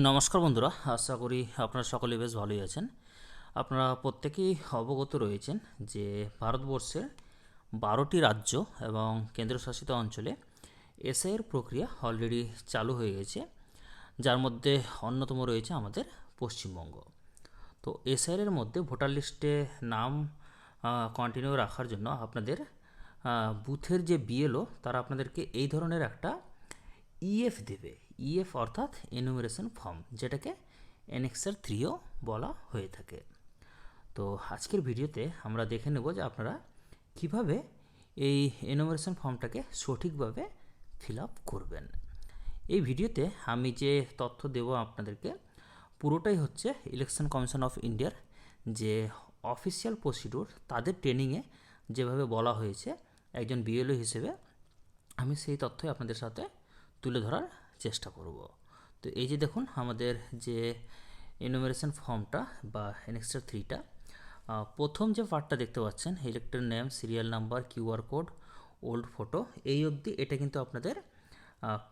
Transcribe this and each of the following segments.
নমস্কার বন্ধুরা, আশা করি আপনারা সকলে বেশ ভালোই আছেন। আপনারা প্রত্যেকেই অবগত রয়েছেন যে ভারতবর্ষের বারোটি রাজ্য এবং কেন্দ্রশাসিত অঞ্চলে এসআইয়ের প্রক্রিয়া অলরেডি চালু হয়ে গেছে, যার মধ্যে অন্যতম রয়েছে আমাদের পশ্চিমবঙ্গ। তো এসআইয়ের মধ্যে ভোটার লিস্টে নাম কন্টিনিউ রাখার জন্য আপনাদের বুথের যে বিএলও তারা আপনাদেরকে এই ধরনের একটা ইএফ দেবে। ইএফ অর্থাৎ এনুমেরেশন ফর্ম যেটাকে এনএক্সার থ্রিও বলা হয়ে থাকে। তো আজকের ভিডিওতে আমরা দেখে নেব যে আপনারা কীভাবে এই এনুমেরেশন ফর্মটাকে সঠিকভাবে ফিল আপ করবেন। এই ভিডিওতে আমি যে তথ্য দেব আপনাদেরকে, পুরোটাই হচ্ছে ইলেকশন কমিশন অফ ইন্ডিয়ার যে অফিসিয়াল প্রসিডিউর তাদের ট্রেনিংয়ে যেভাবে বলা হয়েছে, একজন বিএলও হিসেবে, আমি সেই তথ্যই আপনাদের সাথে তুলে ধরার চেষ্টা করব। তো এই যে দেখুন, আমাদের যে এনুমেরেশন ফর্মটা বা এনএক্সটার থ্রিটা প্রথম যে পার্টটা দেখতে পাচ্ছেন elector name serial number QR code old photo এই অবধি এটা কিন্তু আপনাদের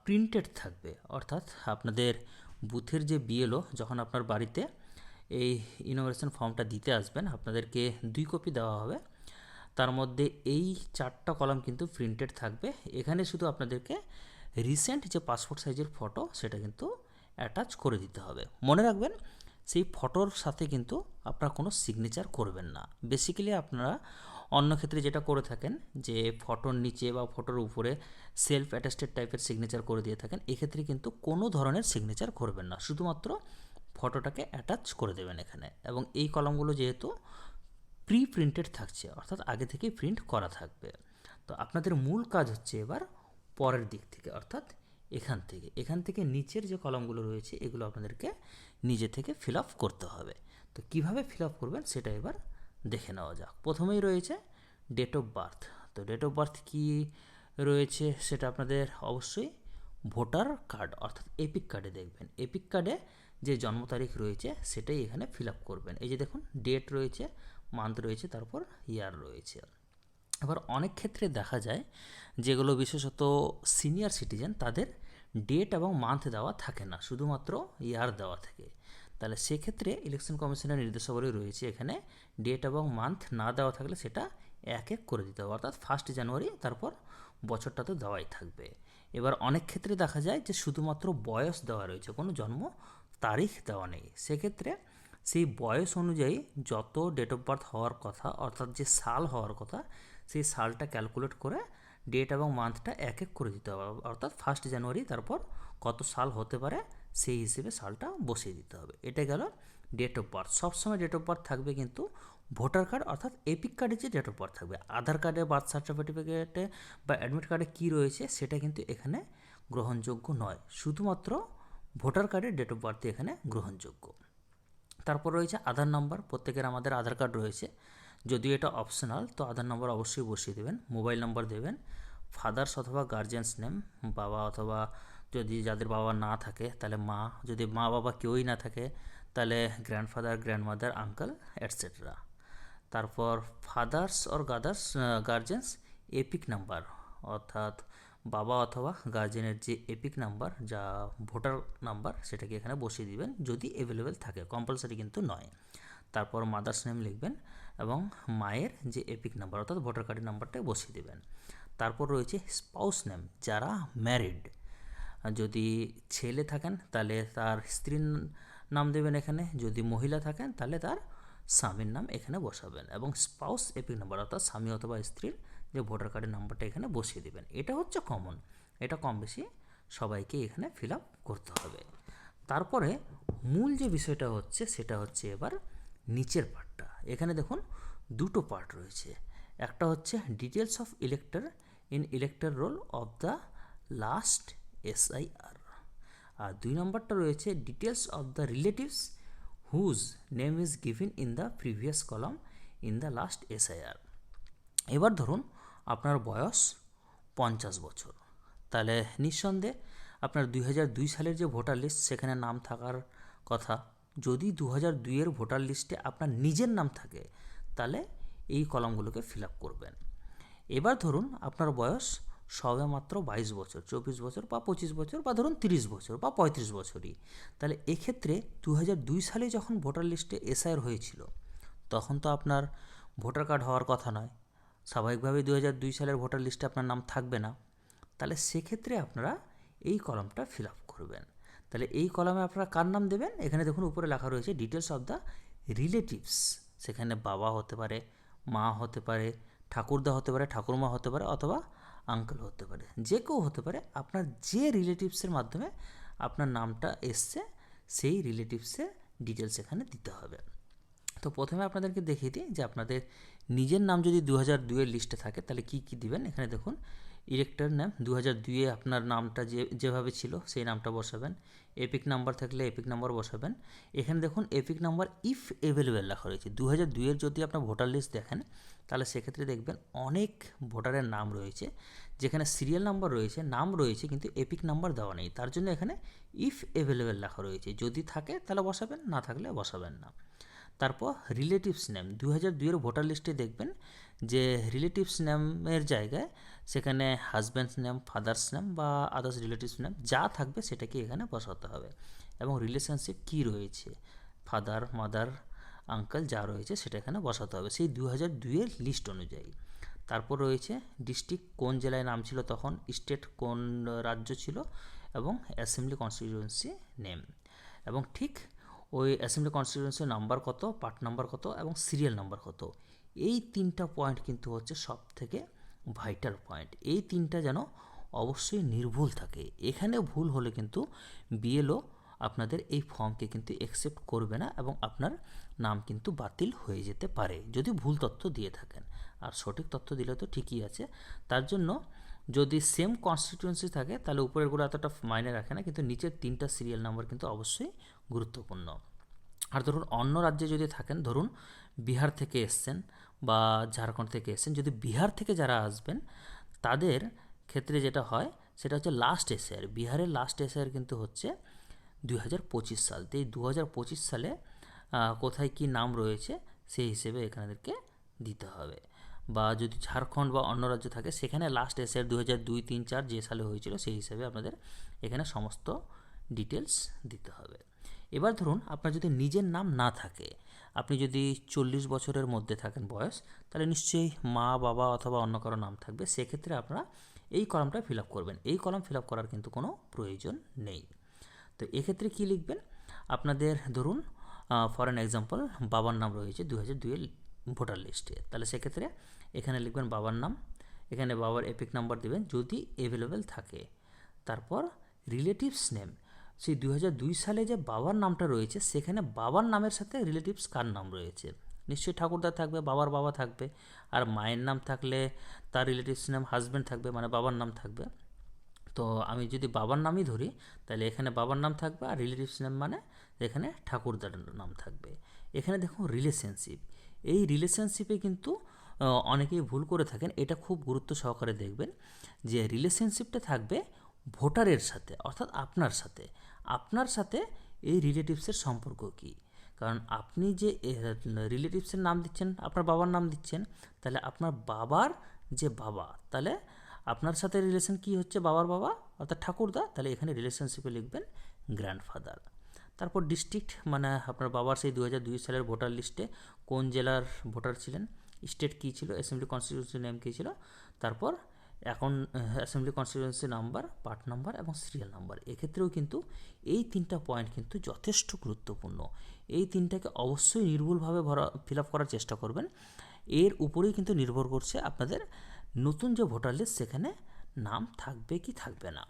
প্রিন্টেড থাকবে। অর্থাৎ আপনাদের বুথের যে বিএলও যখন আপনার বাড়িতে এই ইনোভেশন ফর্মটা দিতে আসবেন, আপনাদেরকে দুই কপি দেওয়া হবে। তার মধ্যে এই চারটা কলাম কিন্তু প্রিন্টেড থাকবে। এখানে শুধু আপনাদেরকে রিসেন্ট যে পাসপোর্ট সাইজের ফটো সেটা কিন্তু অ্যাটাচ করে দিতে হবে। মনে রাখবেন, সেই ফটোর সাথে কিন্তু আপনারা কোনো সিগনেচার করবেন না। বেসিক্যালি আপনারা অন্য ক্ষেত্রে যেটা করে থাকেন, যে ফটোর নিচে বা ফটোর উপরে সেলফ অ্যাটাস্টেড টাইপের সিগনেচার করে দিয়ে থাকেন, এক্ষেত্রে কিন্তু কোনো ধরনের সিগনেচার করবেন না। শুধুমাত্র ফটোটাকে অ্যাটাচ করে দেবেন এখানে। এবং এই কলমগুলো যেহেতু প্রি প্রিন্টেড থাকছে, অর্থাৎ আগে থেকেই প্রিন্ট করা থাকবে। তো আপনাদের মূল কাজ হচ্ছে এবার পরের দিক থেকে, অর্থাৎ এখান থেকে। এখান থেকে নিচের যে কলমগুলো রয়েছে, এগুলো আপনাদেরকে নিজে থেকে ফিল আপ করতে হবে। তো কীভাবে ফিল আপ করবেন সেটা এবার দেখে নেওয়া যাক। প্রথমেই রয়েছে ডেট অফ বার্থ তো ডেট অফ বার্থ কী রয়েছে সেটা আপনাদের অবশ্যই ভোটার কার্ড, অর্থাৎ এপিক কার্ডে দেখবেন। এপিক কার্ডে যে জন্ম তারিখ রয়েছে, সেটাই এখানে ফিল আপ করবেন। এই যে দেখুন ডেট রয়েছে মান্থ রয়েছে, তারপর ইয়ার রয়েছে। এবার অনেক ক্ষেত্রে দেখা যায় যেগুলো বিশেষত সিনিয়র সিটিজেন তাদের ডেট এবং মান্থ দেওয়া থাকে না, শুধুমাত্র ইয়ার দেওয়া থাকে। তাহলে সেক্ষেত্রে ইলেকশন কমিশনের নির্দেশাবলী রয়েছে এখানে ডেট এবং মান্থ না দেওয়া থাকলে সেটা এক এক করে দিতে হবে। অর্থাৎ ফার্স্ট জানুয়ারি তারপর বছরটা তো দেওয়াই থাকবে। এবার অনেক ক্ষেত্রে দেখা যায় যে শুধুমাত্র বয়স দেওয়া রয়েছে, কোনো জন্ম তারিখ দেওয়া নেই। সেক্ষেত্রে সেই বয়স অনুযায়ী যত ডেট অফ বার্থ হওয়ার কথা, অর্থাৎ যে সাল হওয়ার কথা সেই সালটা ক্যালকুলেট করে ডেট এবং মান্থটা এক এক করে দিতে হবে। অর্থাৎ ফার্স্ট জানুয়ারি তারপর কত সাল হতে পারে সেই হিসেবে সালটা বসিয়ে দিতে হবে। এটা গেল ডেট অফ বার্থ সবসময় ডেট অফ বার্থ থাকবে কিন্তু ভোটার কার্ড অর্থাৎ এপিক কার্ডে যে ডেট অফ বার্থ থাকবে আধার কার্ডে বার্থ সার্টিফিকেটে বা অ্যাডমিট কার্ডে কী রয়েছে সেটা কিন্তু এখানে গ্রহণযোগ্য নয়। শুধুমাত্র ভোটার কার্ডের ডেট অফ বার্থ এখানে গ্রহণযোগ্য। তারপর রয়েছে আধার নাম্বার প্রত্যেকের আমাদের আধার কার্ড রয়েছে। যদিও এটা অপশনাল তো আধার নাম্বার অবশ্যই বসিয়ে দেবেন মোবাইল নাম্বার দেবেন ফাদার্স অথবা গার্জেন্স নেম বাবা অথবা যদি যাদের বাবা না থাকে, তাহলে মা, যদি মা বাবা কেউই না থাকে, তাহলে গ্র্যান্ডফাদার গ্র্যান্ডমাদার আঙ্কেল অ্যাটসেট্রা তারপর father's or mother's guardian's EPIC number অর্থাৎ বাবা অথবা গার্জেনের যে এপিক নাম্বার যা ভোটার নাম্বার সেটাকে এখানে বসিয়ে দিবেন, যদি অ্যাভেলেবেল থাকে কম্পালসারি কিন্তু নয়। তারপর মাদার্স নেম লিখবেন এবং মায়ের যে এপিক নাম্বার অর্থাৎ ভোটার কার্ডের নাম্বারটা বসিয়ে দেবেন। তারপর রয়েছে স্পাউস নেম যারা ম্যারিড যদি ছেলে থাকেন, তাহলে তার স্ত্রীর নাম দেবেন এখানে। যদি মহিলা থাকেন, তাহলে তার স্বামীর নাম এখানে বসাবেন এবং স্পাউস এপিক নাম্বার অর্থাৎ স্বামী অথবা স্ত্রীর যে ভোটার কার্ডের নাম্বারটা এখানে বসিয়ে দেবেন। এটা হচ্ছে কমন এটা কম বেশি সবাইকে এখানে ফিল করতে হবে। তারপরে মূল যে বিষয়টা হচ্ছে, সেটা হচ্ছে এবার নিচের পার্টটা এখানে দেখুন দুটো পার্ট রয়েছে। একটা হচ্ছে details of elector in elector roll of the last SIR আর দুই নম্বরটা রয়েছে details of the relatives whose name is given in the previous column in the last SIR এবার ধরুন আপনার বয়স পঞ্চাশ বছর। তাহলে নিঃসন্দেহে আপনার দুই হাজার দুই সালের যে ভোটার লিস্ট সেখানে নাম থাকার কথা যদি দু হাজার দুইয়ের ভোটার লিস্টে আপনার নিজের নাম থাকে, তাহলে এই কলমগুলোকে ফিল আপ করবেন। এবার ধরুন আপনার বয়স সবে মাত্র বাইশ বছর, চব্বিশ বছর বা পঁচিশ বছর বা ধরুন তিরিশ বছর বা পঁয়ত্রিশ বছরই। তাহলে এক্ষেত্রে দু হাজার দুই সালে যখন ভোটার লিস্টে এসআইআর হয়েছিল, তখন তো আপনার ভোটার কার্ড হওয়ার কথা নয়। স্বাভাবিকভাবেই দু হাজার দুই সালের ভোটার লিস্টে আপনার নাম থাকবে না। তাহলে সেক্ষেত্রে আপনারা এই কলমটা ফিল আপ করবেন। তাহলে এই কলমে আপনারা কার নাম দেবেন? এখানে দেখুন উপরে লেখা রয়েছে ডিটেলস অফ দ্য রিলেটিভস সেখানে বাবা হতে পারে, মা হতে পারে, ঠাকুরদা হতে পারে, ঠাকুরমা হতে পারে অথবা আঙ্কেল হতে পারে। যে কেউ হতে পারে, আপনার যে রিলেটিভসের মাধ্যমে আপনার নামটা এসছে, সেই রিলেটিভসের ডিটেলস এখানে দিতে হবে। তো প্রথমে আপনাদেরকে দেখিয়ে দিই যে আপনাদের নিজের নাম যদি দু হাজার দুইয়ের লিস্টে থাকে, তাহলে কী কী দিবেন? এখানে দেখুন ইলেক্টর নাম দু হাজার দুইয়ে আপনার নামটা যে, যেভাবে ছিল সেই নামটা বসাবেন। এপিক নাম্বার থাকলে এপিক নাম্বার বসাবেন। এখানে দেখুন এপিক নাম্বার ইফ অ্যাভেলেবেল লেখা রয়েছে। দু হাজার দুইয়ের যদি আপনার ভোটার লিস্ট দেখেন, তাহলে সেক্ষেত্রে দেখবেন অনেক ভোটারের নাম রয়েছে। যেখানে সিরিয়াল নাম্বার রয়েছে, নাম রয়েছে, কিন্তু এপিক নাম্বার দেওয়া নেই। তার জন্য এখানে ইফ অ্যাভেলেবেল লেখা রয়েছে। যদি থাকে, তাহলে বসাবেন, না থাকলে বসাবেন না। তারপর রিলেটিভস নেম দু হাজার দুইয়ের ভোটার লিস্টে দেখবেন যে রিলেটিভস নেমের জায়গায় সেখানে হাজব্যান্ডস নেম ফাদার্স নেম বা আদার্স রিলেটিভস নেম যা থাকবে সেটাকে এখানে বসাতে হবে। এবং রিলেশনশিপ কী রয়েছে? ফাদার মাদার আঙ্কেল যা রয়েছে সেটা এখানে বসাতে হবে। সেই দু হাজার দুইয়ের লিস্ট অনুযায়ী। তারপর রয়েছে ডিস্ট্রিক্ট কোন জেলায় নাম ছিল তখন স্টেট কোন রাজ্য ছিল এবং অ্যাসেম্বলি কনস্টিটিউয়েন্সি নেম এবং ঠিক ওই অ্যাসেম্বলি কনস্টিটিউয়েন্সির নাম্বার কত পার্ট নাম্বার কত এবং সিরিয়াল নাম্বার কত। এই তিনটা পয়েন্ট কিন্তু হচ্ছে সব থেকে ভাইটাল পয়েন্ট এই তিনটা যেন অবশ্যই নির্ভুল থাকে। এখানে ভুল হলে কিন্তু বিএলও আপনাদের এই ফর্মকে কিন্তু অ্যাকসেপ্ট করবে না এবং আপনার নাম কিন্তু বাতিল হয়ে যেতে পারে, যদি ভুল তথ্য দিয়ে থাকেন। আর সঠিক তথ্য দিলে তো ঠিকই আছে। তার জন্য যদি সেম কনস্টিটিউয়েন্সি থাকে, তাহলে উপরেরগুলো এতটা মাইনে রাখে না, কিন্তু নিচের তিনটা সিরিয়াল নাম্বার কিন্তু অবশ্যই গুরুত্বপূর্ণ। আর ধরুন অন্য রাজ্যে যদি থাকেন, ধরুন বিহার থেকে এসছেন বা ঝাড়খণ্ড থেকে এসছেন, যদি বিহার থেকে যারা আসবেন, তাদের ক্ষেত্রে যেটা হয়, সেটা হচ্ছে লাস্ট এসআর বিহারের লাস্ট এসআর কিন্তু হচ্ছে দুই হাজার পঁচিশ সাল। তো এই দু হাজার পঁচিশ সালে কোথায় কি নাম রয়েছে, সেই হিসেবে এখানেদেরকে দিতে হবে। বা যদি ঝাড়খণ্ড বা অন্য রাজ্য থাকে, সেখানে লাস্ট এসআর দু হাজার দুই তিন চার যে সালে হয়েছিল, সেই হিসেবে আপনাদের এখানে সমস্ত ডিটেলস দিতে হবে। এবার ধরুন আপনার যদি নিজের নাম না থাকে, আপনি যদি চল্লিশ বছরের মধ্যে থাকেন বয়স, তাহলে নিশ্চয়ই মা, বাবা অথবা অন্য কারও নাম থাকবে। সেক্ষেত্রে আপনারা এই কলমটা ফিল আপ করবেন। এই কলম ফিল আপ করার কিন্তু কোনো প্রয়োজন নেই। তো এক্ষেত্রে কী লিখবেন? আপনাদের ধরুন ফর এক্সাম্পল বাবার নাম রয়েছে দু হাজার দুইয়ের ভোটার লিস্টে। তাহলে সেক্ষেত্রে এখানে লিখবেন বাবার নাম, এখানে বাবার এপিক নাম্বার দেবেন যদি অ্যাভেলেবেল থাকে। তারপর রিলেটিভস নেম সেই দুই সালে যে বাবার নামটা রয়েছে, সেখানে বাবার নামের সাথে রিলেটিভস কার নাম রয়েছে? নিশ্চয়ই ঠাকুরদা থাকবে, বাবার বাবা থাকবে, আর মায়ের নাম থাকলে তার রিলেটিভস নাম হাজব্যান্ড থাকবে মানে বাবার নাম থাকবে। তো আমি যদি বাবার নামই ধরি, তাহলে এখানে বাবার নাম থাকবে আর রিলেটিভস নেম মানে এখানে ঠাকুরদার নাম থাকবে। এখানে দেখুন রিলেশনশিপ এই রিলেশনশিপে কিন্তু অনেকেই ভুল করে থাকেন। এটা খুব গুরুত্ব সহকারে দেখবেন যে রিলেশনশিপটা থাকবে ভোটারের সাথে, অর্থাৎ আপনার সাথে। আপনার সাথে এই রিলেটিভসের সম্পর্ক কী? কারণ আপনি যে রিলেটিভসের নাম দিচ্ছেন, আপনার বাবার নাম দিচ্ছেন, তাহলে আপনার বাবার যে বাবা, তাহলে আপনার সাথে রিলেশন কি হচ্ছে বাবার বাবা? অর্থাৎ ঠাকুরদা, তাহলে এখানে রিলেশনশিপে লিখবেন গ্র্যান্ডফাদার তারপর ডিস্ট্রিক্ট মানে আপনার বাবার সেই দু দুই সালের ভোটার লিস্টে কোন জেলার ভোটার ছিলেন? স্টেট কী ছিল? অ্যাসেম্বলি কনস্টিটিউন্সি নেম কী ছিল? তারপর এখন assembly constituency number part number এবং সিরিয়াল নাম্বার এক্ষেত্রেও কিন্তু এই তিনটা পয়েন্ট কিন্তু যথেষ্ট গুরুত্বপূর্ণ। এই তিনটাকে অবশ্যই নির্ভুলভাবে ভরা ফিল আপ করার চেষ্টা করবেন। এর উপরেই কিন্তু নির্ভর করছে আপনাদের নতুন যে ভোটার লিস্ট সেখানে নাম থাকবে কি থাকবে না।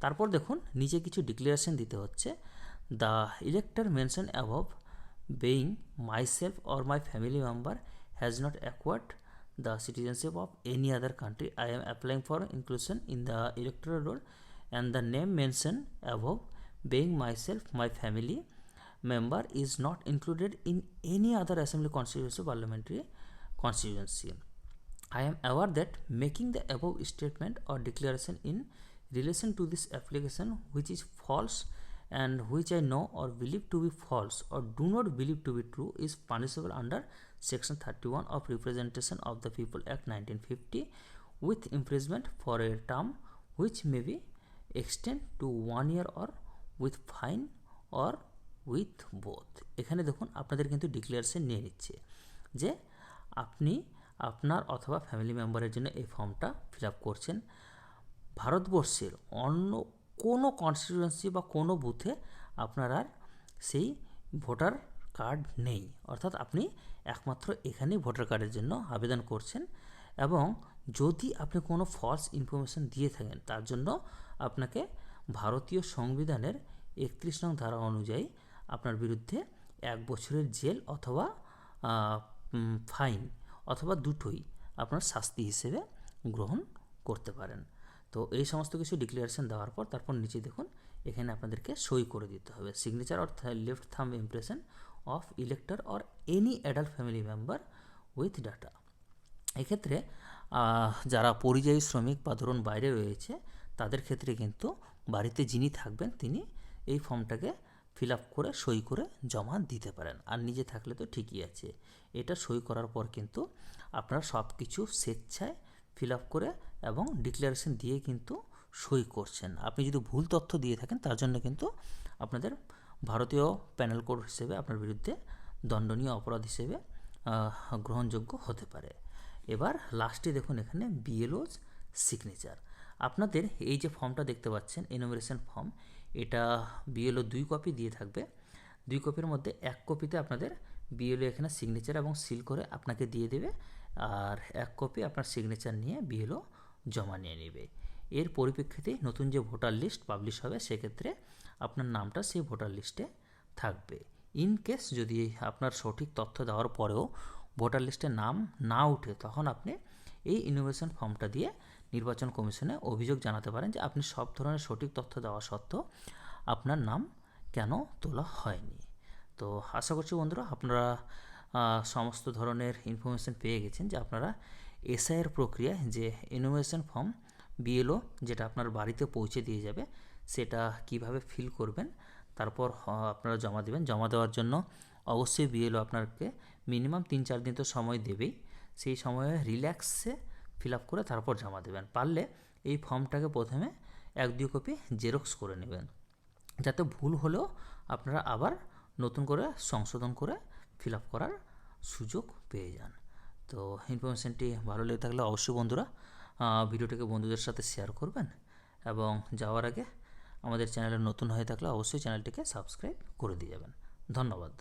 তারপর দেখুন, নিচে কিছু ডিক্লারেশন দিতে হচ্ছে। The elector mention above being myself or my family member has not acquired the citizenship of any other country. I am applying for inclusion in the electoral roll and the name mentioned above. Being myself my family member is not included in any other assembly constituency parliamentary constituency. I am aware that making the above statement or declaration in relation to this application which is false and which I know or believe to be false or do not believe to be true is punishable under Section 31 of Representation of the People Act 1950 with imprisonment for a term which may be extend to one year or with fine or with both এখানে দেখুন আপনাদের কিন্তু declaration নিয়ে নিচ্ছে যে আপনি আপনার অথবা ফ্যামিলি মেম্বারের জন্য এই ফর্মটা ফিল করছেন। ভারতবর্ষের অন্য কোনো কনস্টিটিউয়েন্সি বা কোনো বুথে আপনার আর সেই ভোটার কার্ড নেই। অর্থাৎ আপনি একমাত্র এখানেই ভোটার কার্ডের জন্য আবেদন করছেন এবং যদি আপনি কোনো ফলস ইনফরমেশন দিয়ে থাকেন, তার জন্য আপনাকে ভারতীয় সংবিধানের একত্রিশ নং ধারা অনুযায়ী আপনার বিরুদ্ধে এক বছরের জেল অথবা ফাইন অথবা দুটোই আপনার শাস্তি হিসেবে গ্রহণ করতে পারেন। তো এই সমস্ত কিছু ডিক্লারেশন দেওয়ার পর তারপর নিচে দেখুন, এখানে আপনাদেরকে সই করে দিতে হবে। Signature or left thumb impression of elector or any adult family member with data এক্ষেত্রে যারা পরিযায়ী শ্রমিক বা ধরুন বাইরে রয়েছে, তাদের ক্ষেত্রে কিন্তু বাড়িতে যিনি থাকবেন তিনি এই ফর্মটাকে ফিল আপ করে, সই করে জমা দিতে পারেন। আর নিজে থাকলে তো ঠিকই আছে। এটা সই করার পর কিন্তু আপনারা সব কিছু স্বেচ্ছায় ফিল আপ করে এবং ডিক্লারেশন দিয়ে কিন্তু সই করছেন। আপনি যদি ভুল তথ্য দিয়ে থাকেন, তার জন্য কিন্তু আপনাদের ভারতীয় প্যানেল কোড হিসেবে আপনার বিরুদ্ধে দণ্ডনীয় অপরাধ হিসেবে গ্রহণযোগ্য হতে পারে। এবার লাস্টে দেখুন এখানে বিএলওজ সিগনেচার আপনাদের এই যে ফর্মটা দেখতে পাচ্ছেন এনোমিনেশন ফর্ম এটা বিএলও দুই কপি দিয়ে থাকবে। দুই কপির মধ্যে এক কপিতে আপনাদের বিএলও এখানে সিগনেচার এবং সিল করে আপনাকে দিয়ে দেবে। আর এক কপি আপনার সিগনেচার নিয়ে বিএলও জমা নিয়ে নেবে। এর পরিপ্রেক্ষিতে নতুন যে ভোটার লিস্ট পাবলিশ হবে, সেক্ষেত্রে আপনার নামটা সেই ভোটার লিস্টে থাকবে। ইন কেস যদি আপনার সঠিক তথ্য দেওয়ার পরেও ভোটার লিস্টে নাম না উঠে, তখন আপনি এই ইনোভেশন ফর্মটা দিয়ে নির্বাচন কমিশনে অভিযোগ জানাতে পারেন যে আপনি সব ধরনের সঠিক তথ্য দেওয়া সত্ত্বেও আপনার নাম কেন তোলা হয়নি। তো আশা করছি বন্ধুরা, আপনারা সমস্ত ধরনের ইনফরমেশন পেয়ে গেছেন যে আপনারা এসআইয়ের প্রক্রিয়ায় যে ইনোভেশন ফর্ম বিএলও যেটা আপনার বাড়িতে পৌঁছে দিয়ে যাবে, সেটা কীভাবে ফিল করবেন, তারপর আপনারা জমা দেবেন। জমা দেওয়ার জন্য অবশ্যই বিএলও আপনাকে মিনিমাম তিন চার দিন তো সময় দেবেই। সেই সময়ে রিল্যাক্সে ফিল আপ করে তারপর জমা দেবেন। পারলে এই ফর্মটাকে প্রথমে এক দুই কপি জেরক্স করে নেবেন। যাতে ভুল হলেও আপনারা আবার নতুন করে সংশোধন করে ফিল আপ করার সুযোগ পেয়ে যান। তো ইনফরমেশানটি ভালো লেগে থাকলে অবশ্যই বন্ধুরা ভিডিওটাকে বন্ধুদের সাথে শেয়ার করবেন এবং যাওয়ার আগে আমাদের চ্যানেলে নতুন হয়ে থাকলে অবশ্যই চ্যানেলটিকে সাবস্ক্রাইব করে দিয়ে যাবেন। ধন্যবাদ।